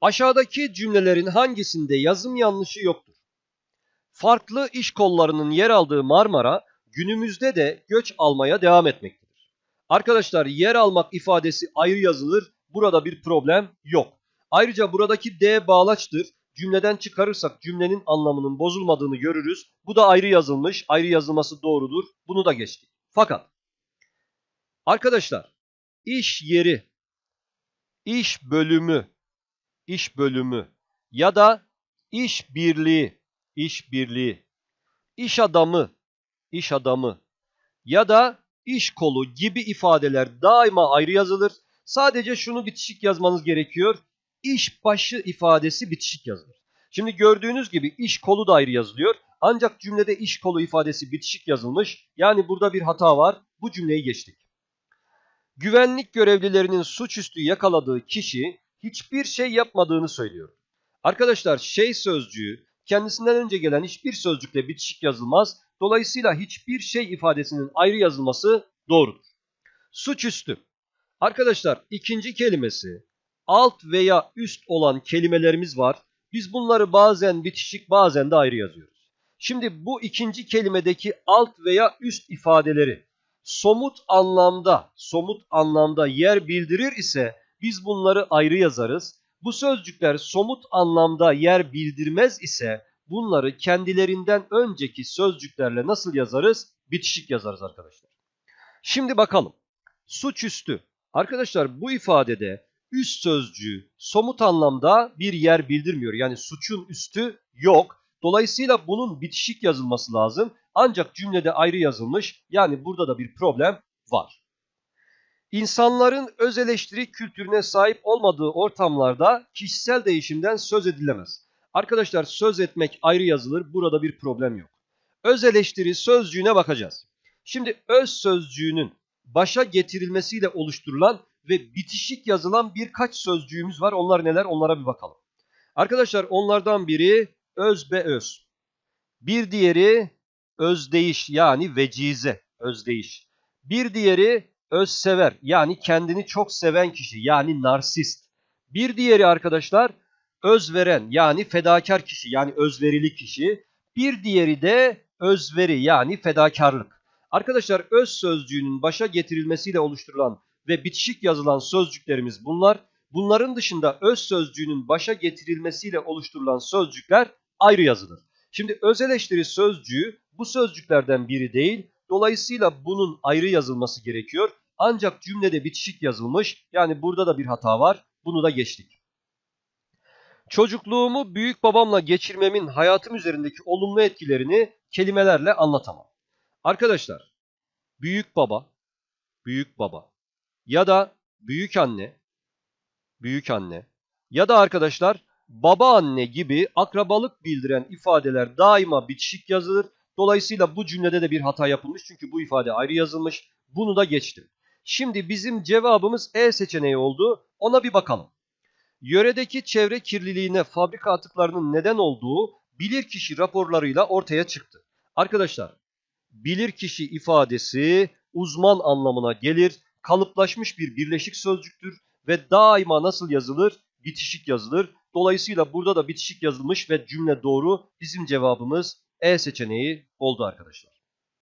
Aşağıdaki cümlelerin hangisinde yazım yanlışı yoktur? Farklı iş kollarının yer aldığı Marmara günümüzde de göç almaya devam etmektedir. Arkadaşlar yer almak ifadesi ayrı yazılır. Burada bir problem yok. Ayrıca buradaki D bağlaçtır. Cümleden çıkarırsak cümlenin anlamının bozulmadığını görürüz. Bu da ayrı yazılmış. Ayrı yazılması doğrudur. Bunu da geçtik. Fakat arkadaşlar iş yeri, iş bölümü, iş bölümü ya da iş birliği, iş birliği, iş adamı, iş adamı ya da iş kolu gibi ifadeler daima ayrı yazılır. Sadece şunu bitişik yazmanız gerekiyor. İş başı ifadesi bitişik yazılır. Şimdi gördüğünüz gibi iş kolu da ayrı yazılıyor. Ancak cümlede iş kolu ifadesi bitişik yazılmış. Yani burada bir hata var. Bu cümleyi geçtik. Güvenlik görevlilerinin suçüstü yakaladığı kişi hiçbir şey yapmadığını söylüyor. Arkadaşlar şey sözcüğü kendisinden önce gelen hiçbir sözcükle bitişik yazılmaz. Dolayısıyla hiçbir şey ifadesinin ayrı yazılması doğrudur. Suçüstü. Arkadaşlar ikinci kelimesi alt veya üst olan kelimelerimiz var. Biz bunları bazen bitişik bazen de ayrı yazıyoruz. Şimdi bu ikinci kelimedeki alt veya üst ifadeleri somut anlamda, somut anlamda yer bildirir ise biz bunları ayrı yazarız. Bu sözcükler somut anlamda yer bildirmez ise bunları kendilerinden önceki sözcüklerle nasıl yazarız? Bitişik yazarız arkadaşlar. Şimdi bakalım. Suçüstü. Arkadaşlar bu ifadede üst sözcüğü somut anlamda bir yer bildirmiyor. Yani suçun üstü yok. Dolayısıyla bunun bitişik yazılması lazım. Ancak cümlede ayrı yazılmış. Yani burada da bir problem var. İnsanların öz eleştiri kültürüne sahip olmadığı ortamlarda kişisel değişimden söz edilemez. Arkadaşlar söz etmek ayrı yazılır. Burada bir problem yok. Öz eleştiri sözcüğüne bakacağız. Şimdi öz sözcüğünün başa getirilmesiyle oluşturulan ve bitişik yazılan birkaç sözcüğümüz var. Onlar neler? Onlara bir bakalım. Arkadaşlar onlardan biri öz be öz. Bir diğeri özdeyiş yani vecize, özdeyiş. Bir diğeri özsever yani kendini çok seven kişi yani narsist. Bir diğeri arkadaşlar özveren yani fedakar kişi yani özverili kişi. Bir diğeri de özveri yani fedakarlık. Arkadaşlar öz sözcüğünün başa getirilmesiyle oluşturulan ve bitişik yazılan sözcüklerimiz bunlar. Bunların dışında öz sözcüğünün başa getirilmesiyle oluşturulan sözcükler ayrı yazılır. Şimdi öz eleştiri sözcüğü bu sözcüklerden biri değil. Dolayısıyla bunun ayrı yazılması gerekiyor. Ancak cümlede bitişik yazılmış. Yani burada da bir hata var. Bunu da geçtik. Çocukluğumu büyük babamla geçirmemin hayatım üzerindeki olumlu etkilerini kelimelerle anlatamam. Arkadaşlar, büyük baba, büyük baba ya da büyük anne, büyük anne ya da arkadaşlar baba anne gibi akrabalık bildiren ifadeler daima bitişik yazılır. Dolayısıyla bu cümlede de bir hata yapılmış çünkü bu ifade ayrı yazılmış. Bunu da geçtim. Şimdi bizim cevabımız E seçeneği oldu. Ona bir bakalım. Yöredeki çevre kirliliğine fabrika atıklarının neden olduğu bilirkişi raporlarıyla ortaya çıktı. Arkadaşlar bilirkişi ifadesi uzman anlamına gelir. Kalıplaşmış bir birleşik sözcüktür ve daima nasıl yazılır? Bitişik yazılır. Dolayısıyla burada da bitişik yazılmış ve cümle doğru. Bizim cevabımız E seçeneği oldu arkadaşlar.